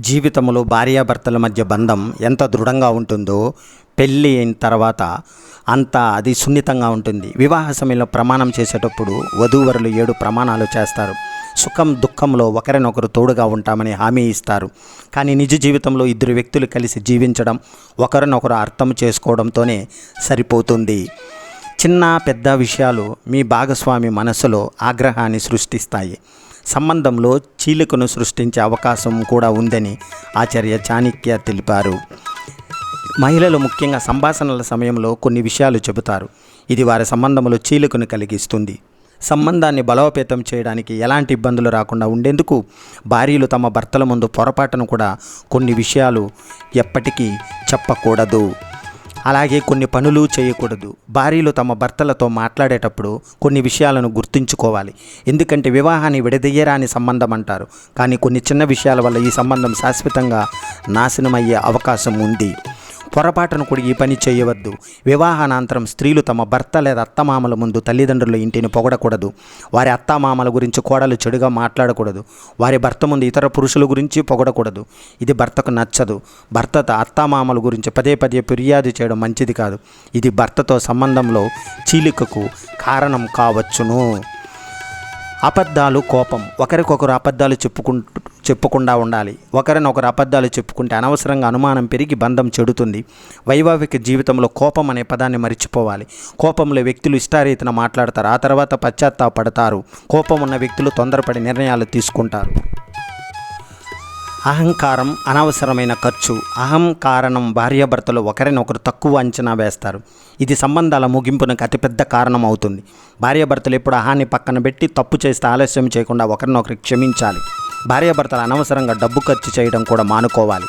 జీవితంలో భార్యాభర్తల మధ్య బంధం ఎంత దృఢంగా ఉంటుందో పెళ్ళి అయిన తర్వాత అంత అది సున్నితంగా ఉంటుంది. వివాహ సమయంలో ప్రమాణం చేసేటప్పుడు వధూవరులు ఏడు ప్రమాణాలు చేస్తారు. సుఖం దుఃఖంలో ఒకరినొకరు తోడుగా ఉంటామని హామీ ఇస్తారు. కానీ నిజ జీవితంలో ఇద్దరు వ్యక్తులు కలిసి జీవించడం ఒకరినొకరు అర్థం చేసుకోవడంతోనే సరిపోతుంది. చిన్న పెద్ద విషయాలు మీ భాగస్వామి మనసులో ఆగ్రహాన్ని సృష్టిస్తాయి. సంబంధంలో చీలికను సృష్టించే అవకాశం కూడా ఉందని ఆచార్య చాణక్య తెలిపారు. మహిళలు ముఖ్యంగా సంభాషణల సమయంలో కొన్ని విషయాలు చెబుతారు. ఇది వారి సంబంధంలో చీలికను కలిగిస్తుంది. సంబంధాన్ని బలోపేతం చేయడానికి ఎలాంటి ఇబ్బందులు రాకుండా ఉండేందుకు భార్యలు తమ భర్తల ముందు పొరపాటును కూడా కొన్ని విషయాలు ఎప్పటికీ చెప్పకూడదు. అలాగే కొన్ని పనులు చేయకూడదు. భార్యలు తమ భర్తలతో మాట్లాడేటప్పుడు కొన్ని విషయాలను గుర్తుంచుకోవాలి. ఎందుకంటే వివాహాన్ని విడదీయరాని సంబంధం అంటారు. కానీ కొన్ని చిన్న విషయాల వల్ల ఈ సంబంధం శాశ్వతంగా నాశనమయ్యే అవకాశం ఉంది. పొరపాటును కూడా ఈ పని చేయవద్దు. వివాహానంతరం స్త్రీలు తమ భర్త లేదా అత్తమామల ముందు తల్లిదండ్రుల ఇంటిని పొగడకూడదు. వారి అత్తమామల గురించి కోడలు చెడుగా మాట్లాడకూడదు. వారి భర్త ముందు ఇతర పురుషుల గురించి పొగడకూడదు. ఇది భర్తకు నచ్చదు. భర్త అత్తమామల గురించి పదే పదే ఫిర్యాదు చేయడం మంచిది కాదు. ఇది భర్తతో సంబంధంలో చీలికకు కారణం కావచ్చును. అబద్ధాలు కోపం. ఒకరికొకరు అబద్ధాలు చెప్పుకుంటూ చెప్పకుండా ఉండాలి. ఒకరినొకరు అబద్ధాలు చెప్పుకుంటే అనవసరంగా అనుమానం పెరిగి బంధం చెడుతుంది. వైవాహిక జీవితంలో కోపం అనే పదాన్ని మర్చిపోవాలి. కోపంలో వ్యక్తులు ఇష్టారీతిన మాట్లాడతారు. ఆ తర్వాత పశ్చాత్తాపడతారు. కోపం ఉన్న వ్యక్తులు తొందరపడి నిర్ణయాలు తీసుకుంటారు. అహంకారం అనవసరమైన ఖర్చు. అహం కారణం భార్యాభర్తలు ఒకరినొకరు తక్కువ అంచనా వేస్తారు. ఇది సంబంధాల ముగింపునకు అతిపెద్ద కారణం అవుతుంది భార్యాభర్తలు ఎప్పుడు అహాన్ని పక్కన పెట్టి తప్పు చేస్తే ఆలస్యం చేయకుండా ఒకరినొకరు క్షమించాలి. భార్యాభర్తలు అనవసరంగా డబ్బు ఖర్చు చేయడం కూడా మానుకోవాలి.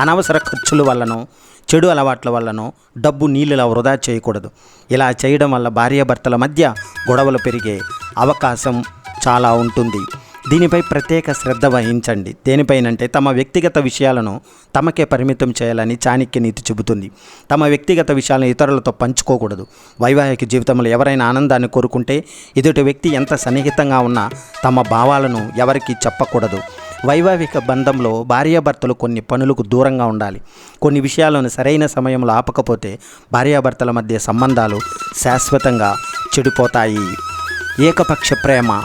అనవసర ఖర్చుల వల్లనో చెడు అలవాట్ల వల్లనో డబ్బు నీళ్ళలా వృధా చేయకూడదు. ఇలా చేయడం వల్ల భార్యాభర్తల మధ్య గొడవలు పెరిగే అవకాశం చాలా ఉంటుంది. దీనిపై ప్రత్యేక శ్రద్ధ వహించండి. దేనిపైనంటే తమ వ్యక్తిగత విషయాలను తమకే పరిమితం చేయాలని చాణక్య నీతి చెబుతుంది. తమ వ్యక్తిగత విషయాలను ఇతరులతో పంచుకోకూడదు. వైవాహిక జీవితంలో ఎవరైనా ఆనందాన్ని కోరుకుంటే ఎదుటి వ్యక్తి ఎంత సన్నిహితంగా ఉన్నా తమ భావాలను ఎవరికీ చెప్పకూడదు. వైవాహిక బంధంలో భార్యాభర్తలు కొన్ని పనులకు దూరంగా ఉండాలి. కొన్ని విషయాలను సరైన సమయంలో ఆపకపోతే భార్యాభర్తల మధ్య సంబంధాలు శాశ్వతంగా చెడిపోతాయి. ఏకపక్ష ప్రేమ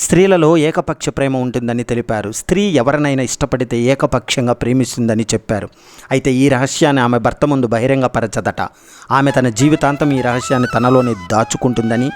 స్త్రీలలో ఏకపక్ష ప్రేమ ఉంటుందని తెలిపారు. స్త్రీ ఎవరినైనా ఇష్టపడితే ఏకపక్షంగా ప్రేమిస్తుందని చెప్పారు. అయితే ఈ రహస్యాన్ని ఆమె భర్త ముందు బహిరంగపరచదట. ఆమె తన జీవితాంతం ఈ రహస్యాన్ని తనలోనే దాచుకుంటుందని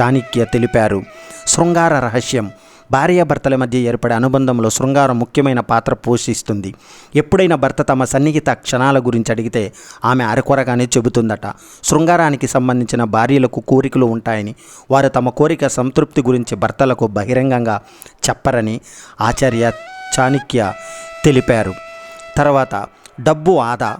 చాణిక్య తెలిపారు. శృంగార రహస్యం. భార్యాభర్తల మధ్య ఏర్పడే అనుబంధంలో శృంగారం ముఖ్యమైన పాత్ర పోషిస్తుంది. ఎప్పుడైనా భర్త తమ సన్నిహిత క్షణాల గురించి అడిగితే ఆమె అరకొరగానే చెబుతుందట. శృంగారానికి సంబంధించిన భార్యలకు కోరికలు ఉంటాయని వారు తమ కోరిక సంతృప్తి గురించి భర్తలకు బహిరంగంగా చెప్పరని ఆచార్య చాణిక్య తెలిపారు. తర్వాత డబ్బు ఆదా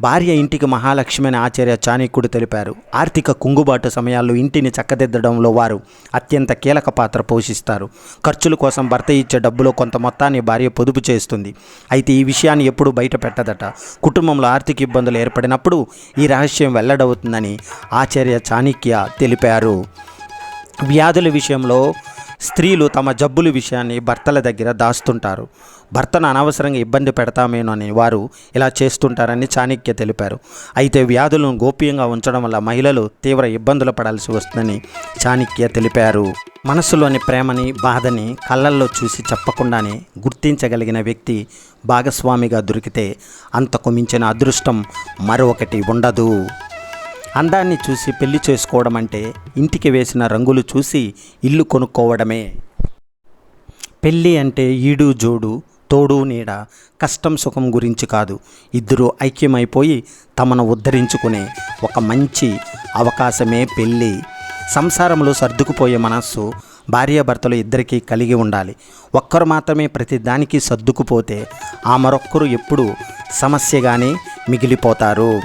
భార్య ఇంటికి మహాలక్ష్మిని ఆచార్య చాణిక్యుడు తెలిపారు. ఆర్థిక కుంగుబాటు సమయాల్లో ఇంటిని చక్కదిద్దడంలో వారు అత్యంత కీలక పాత్ర పోషిస్తారు. ఖర్చుల కోసం భర్త ఇచ్చే డబ్బులో కొంత మొత్తాన్ని భార్య పొదుపు చేస్తుంది. అయితే ఈ విషయాన్ని ఎప్పుడూ బయట పెట్టదట కుటుంబంలో ఆర్థిక ఇబ్బందులు ఏర్పడినప్పుడు ఈ రహస్యం వెల్లడవుతుందని ఆచార్య చాణిక్య తెలిపారు. వ్యాధుల విషయంలో స్త్రీలు తమ జబ్బుల విషయాన్ని భర్తల దగ్గర దాస్తుంటారు. భర్తను అనవసరంగా ఇబ్బంది పెడతామేనని వారు ఇలా చేస్తుంటారని చాణక్య తెలిపారు. అయితే వ్యాధులను గోప్యంగా ఉంచడం వల్ల మహిళలు తీవ్ర ఇబ్బందులు పడాల్సి వస్తుందని చాణక్య తెలిపారు. మనసులోని ప్రేమని బాధని కళ్ళల్లో చూసి చెప్పకుండానే గుర్తించగలిగిన వ్యక్తి భాగస్వామిగా దొరికితే అంతకు మించిన అదృష్టం మరొకటి ఉండదు. అందాన్ని చూసి పెళ్ళి చేసుకోవడం అంటే ఇంటికి వేసిన రంగులు చూసి ఇల్లు కొనుక్కోవడమే. పెళ్ళి అంటే ఈడు జోడు తోడు నీడ కష్టం సుఖం గురించి కాదు. ఇద్దరూ ఐక్యమైపోయి తమను ఉద్ధరించుకునే ఒక మంచి అవకాశమే పెళ్ళి సంసారంలో సర్దుకుపోయే మనస్సు భార్యాభర్తలు ఇద్దరికీ కలిగి ఉండాలి. ఒక్కరు మాత్రమే ప్రతిదానికి సర్దుకుపోతే ఆ మరొక్కరు ఎప్పుడూ సమస్యగానే మిగిలిపోతారు.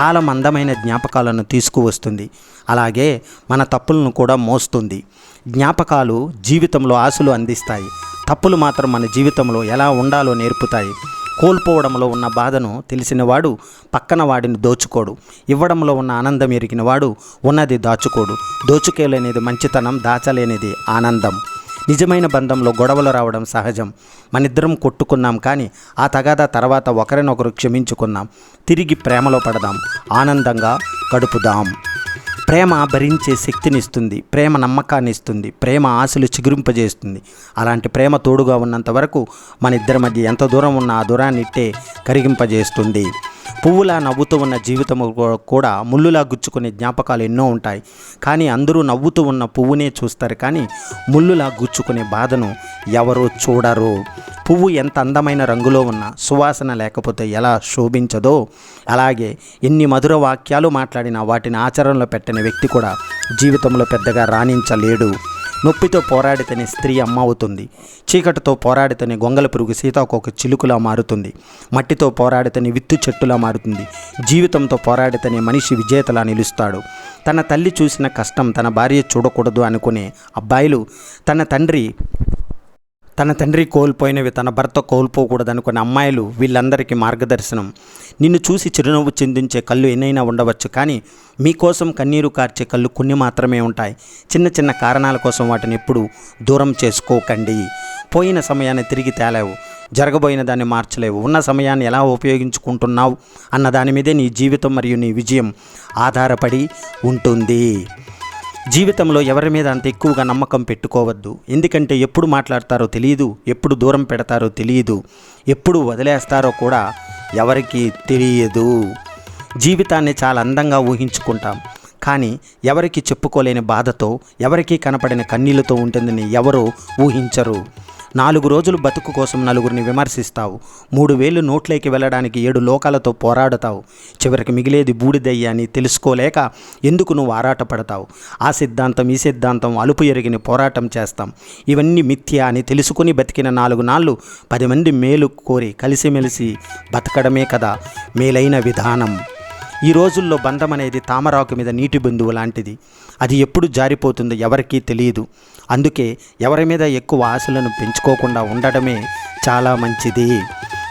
కాలం అందమైన జ్ఞాపకాలను తీసుకువస్తుంది. అలాగే మన తప్పులను కూడా మోస్తుంది. జ్ఞాపకాలు జీవితంలో ఆశలు అందిస్తాయి. తప్పులు మాత్రం మన జీవితంలో ఎలా ఉండాలో నేర్పుతాయి. కోల్పోవడంలో ఉన్న బాధను తెలిసినవాడు పక్కన వాడిని దోచుకోడు. ఇవ్వడంలో ఉన్న ఆనందం ఎరిగినవాడు ఉన్నది దాచుకోడు. దోచుకోలేనిది మంచితనం దాచలేనిది ఆనందం. నిజమైన బంధంలో గొడవలు రావడం సహజం. మనిద్దరం కొట్టుకున్నాం కానీ ఆ తగాదా తర్వాత ఒకరినొకరు క్షమించుకున్నాం. తిరిగి ప్రేమలో పడదాం. ఆనందంగా గడుపుదాం. ప్రేమ భరించే శక్తినిస్తుంది. ప్రేమ నమ్మకాన్ని ఇస్తుంది ప్రేమ ఆశలు చిగురింపజేస్తుంది. అలాంటి ప్రేమ తోడుగా ఉన్నంత వరకు మన ఇద్దరి మధ్య ఎంత దూరం ఉన్న ఆ దూరాన్ని ఇట్టే కరిగింపజేస్తుంది. పువ్వులా నవ్వుతూ ఉన్న జీవితం కూడా ముళ్ళులా గుచ్చుకునే జ్ఞాపకాలు ఎన్నో ఉంటాయి. కానీ అందరూ నవ్వుతూ ఉన్న పువ్వునే చూస్తారు. కానీ ముళ్ళులా గుచ్చుకునే బాధను ఎవరూ చూడరు. పువ్వు ఎంత అందమైన రంగులో ఉన్న సువాసన లేకపోతే ఎలా శోభించదో అలాగే ఎన్ని మధుర వాక్యాలు మాట్లాడినా వాటిని ఆచరణలో పెట్టిన వ్యక్తి కూడా జీవితంలో పెద్దగా రాణించలేడు. నొప్పితో పోరాడితేనే స్త్రీ అమ్మ అవుతుంది చీకటితో పోరాడితేనే గొంగల పురుగు సీతాకోక చిలుకులా మారుతుంది. మట్టితో పోరాడితేనే విత్తు చెట్టులా మారుతుంది. జీవితంతో పోరాడితేనే మనిషి విజేతలా నిలుస్తాడు. తన తల్లి చూసిన కష్టం తన భార్య చూడకూడదు అనుకునే అబ్బాయిలు తన తండ్రి తన తండ్రి కోల్పోయినవి తన భర్త కోల్పోకూడదనుకున్న అమ్మాయిలు వీళ్ళందరికీ మార్గదర్శనం. నిన్ను చూసి చిరునవ్వు చెందించే కళ్ళు ఎన్నైనా ఉండవచ్చు కానీ మీకోసం కన్నీరు కార్చే కళ్ళు కొన్ని మాత్రమే ఉంటాయి. చిన్న చిన్న కారణాల కోసం వాటిని ఎప్పుడూ దూరం చేసుకోకండి. పోయిన సమయాన్ని తిరిగి తేలేవు. జరగబోయిన దాన్ని మార్చలేవు. ఉన్న సమయాన్ని ఎలా ఉపయోగించుకుంటున్నావు అన్న దాని మీదే నీ జీవితం మరియు నీ విజయం ఆధారపడి ఉంటుంది. జీవితంలో ఎవరి మీద అంత ఎక్కువగా నమ్మకం పెట్టుకోవద్దు. ఎందుకంటే ఎప్పుడు మాట్లాడతారో తెలియదు ఎప్పుడు దూరం పెడతారో తెలియదు ఎప్పుడు వదిలేస్తారో కూడా ఎవరికి తెలియదు. జీవితాన్ని చాలా అందంగా ఊహించుకుంటాం. కానీ ఎవరికి చెప్పుకోలేని బాధతో ఎవరికీ కనపడిన కన్నీళ్ళతో ఉంటుందని ఎవరు ఊహించరు. నాలుగు రోజులు బతుకు కోసం నలుగురిని విమర్శిస్తావు. మూడు వేలు నోట్లోకి వెళ్ళడానికి ఏడు లోకాలతో పోరాడతావు. చివరికి మిగిలేది బూడిదయ్య అని తెలుసుకోలేక ఎందుకు నువ్వు ఆరాటపడతావు? ఆ సిద్ధాంతం ఈ సిద్ధాంతం అలుపు ఎరిగిన పోరాటం చేస్తాం. ఇవన్నీ మిథ్య అని తెలుసుకుని బతికిన నాలుగు నాళ్ళు పది మంది మేలు కోరి కలిసిమెలిసి బతకడమే కదా మేలైన విధానం. ఈ రోజుల్లో బంధం అనేది తామరాకు మీద నీటి బిందువు లాంటిది. అది ఎప్పుడు జారిపోతుందో ఎవరికీ తెలియదు. అందుకే ఎవరి మీద ఎక్కువ ఆశలను పెంచుకోకుండా ఉండడమే చాలా మంచిది.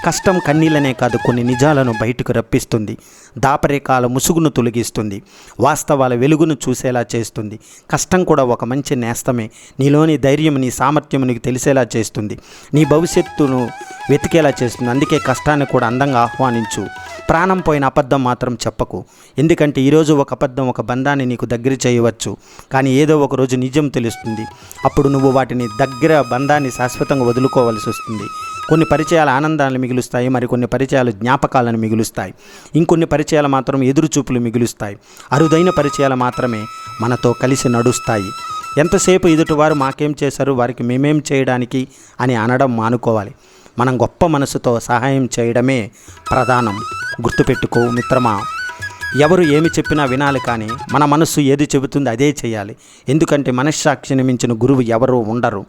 కష్టం కన్నీళ్ళనే కాదు కొన్ని నిజాలను బయటకు రప్పిస్తుంది. దాపరికాల ముసుగును తొలగిస్తుంది. వాస్తవాల వెలుగును చూసేలా చేస్తుంది. కష్టం కూడా ఒక మంచి నేస్తమే. నీలోని ధైర్యం నీ సామర్థ్యం నీకు తెలిసేలా చేస్తుంది. నీ భవిష్యత్తును వెతికేలా చేస్తుంది. అందుకే కష్టాన్ని కూడా అందంగా ఆహ్వానించు. ప్రాణం పోయిన అబద్ధం మాత్రం చెప్పకు. ఎందుకంటే ఈరోజు ఒక అబద్ధం ఒక బంధాన్ని నీకు దగ్గర చేయవచ్చు. కానీ ఏదో ఒక రోజు నిజం తెలుస్తుంది. అప్పుడు నువ్వు వాటిని దగ్గర బంధాన్ని శాశ్వతంగా వదులుకోవాల్సి వస్తుంది. కొన్ని పరిచయాలు ఆనందాలను మిగులుస్తాయి మరికొన్ని పరిచయాలు జ్ఞాపకాలను మిగులుస్తాయి. ఇంకొన్ని పరిచయాలు మాత్రం ఎదురుచూపులు మిగులుస్తాయి. అరుదైన పరిచయాలు మాత్రమే మనతో కలిసి నడుస్తాయి. ఎంతసేపు ఎదుటివారు మాకేం చేశారు వారికి మేమేం చేయడానికి అని అనడం మానుకోవాలి. మనం గొప్ప మనసుతో సహాయం చేయడమే ప్రధానం. గుర్తుపెట్టుకో మిత్రమా ఎవరు ఏమి చెప్పినా వినాలి కానీ మన మనస్సు ఏది చెబుతుందో అదే చేయాలి. ఎందుకంటే మనశ్శాక్షిని మించిన గురువు ఎవరు ఉండరు.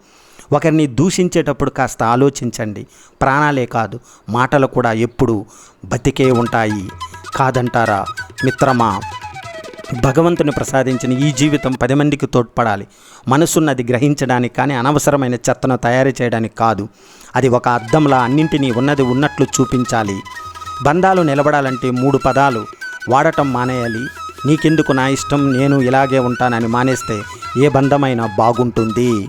ఒకరిని దూషించేటప్పుడు కాస్త ఆలోచించండి. ప్రాణాలే కాదు మాటలు కూడా ఎప్పుడు బతికే ఉంటాయి. కాదంటారా? మిత్రమా భగవంతుని ప్రసాదించిన ఈ జీవితం పది మందికి తోడ్పడాలి. మనసున్నది గ్రహించడానికి కానీ అనవసరమైన చెత్తను తయారు చేయడానికి కాదు. అది ఒక అద్దంలా అన్నింటినీ ఉన్నది ఉన్నట్లు చూపించాలి. బంధాలు నిలబడాలంటే మూడు పదాలు. వాడటం మానేయాలి. నీకెందుకు నా ఇష్టం? నేను ఇలాగే ఉంటానని మానేస్తే ఏ బంధమైనా బాగుంటుంది.